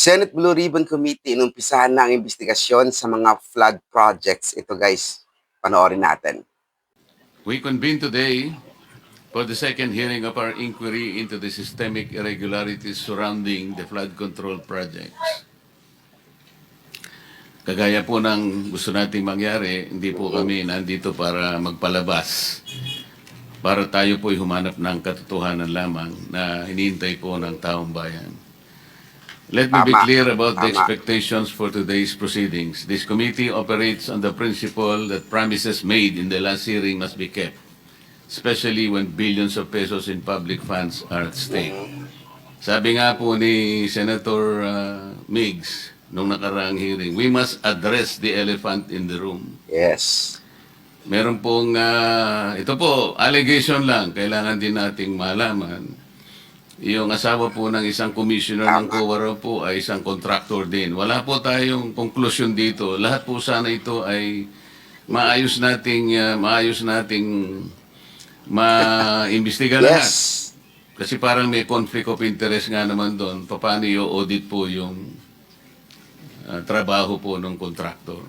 Senate Blue Ribbon Committee, inumpisahan na ang investigasyon sa mga flood projects. Ito guys, panoorin natin. We convene today for the second hearing of our inquiry into the systemic irregularities surrounding the flood control projects. Kagaya po ng gusto nating mangyari, hindi po kami nandito para magpalabas. Para tayo po'y humanap ng katotohanan lamang na hinihintay po ng taong bayan. Let me be Tama. clear about the Tama. expectations for today's proceedings. This committee operates on the principle that promises made in the last hearing must be kept, especially when billions of pesos in public funds are at stake. Sabi nga po ni Senator uh, Miggs nung nakaraang hearing, we must address the elephant in the room. Yes. Meron pong, ah, ito po, allegation lang, kailangan din nating malaman. Yung asawa po ng isang commissioner ng. COA raw po ay isang contractor din. Wala po tayong conclusion dito. Lahat po sana ito ay maayos nating, ah, maayos nating ma-imbestiga lahat. Yes. Kasi parang may conflict of interest nga naman doon. Paano i-audit po yung ah, trabaho po ng contractor.